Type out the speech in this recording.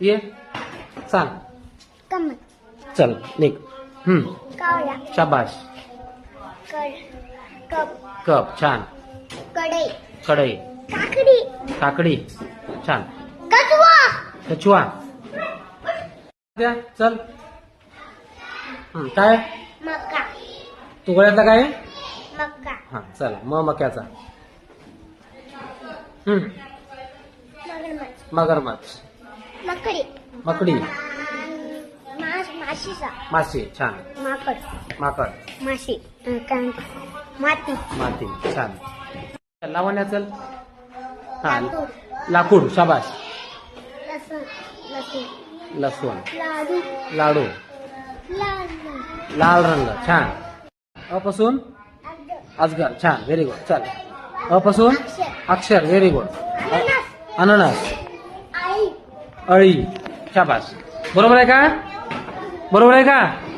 ये. कमल चल निघ. हम्म. कावळा शाबाश कड कप. कप छान. कडे कढई. काकडी. काकडी. छान. कचवा कचुआ द्या चल. हं, काय? मका. तू गळ्यातला काय? मका. हा चला. म मक्याचा. हम्म. मगरमच्छ. मगरमच्छ. मकडी. मकडी. मास माशीचा. मासे छान. माकड. माकड. माशी. अं, काय माती. माती छान. लावण्या चल हा. लाकूड. शाबाश लसूण. लसूण. लसूण. लाडू. लाडू. लाडू लाल रंग छान. अपासून? अजगर छान. व्हेरी गुड चल. अपासून? अक्षर. व्हेरी गुड अननस. अळी शाबास. बरोबर आहे का? बरोबर आहे का?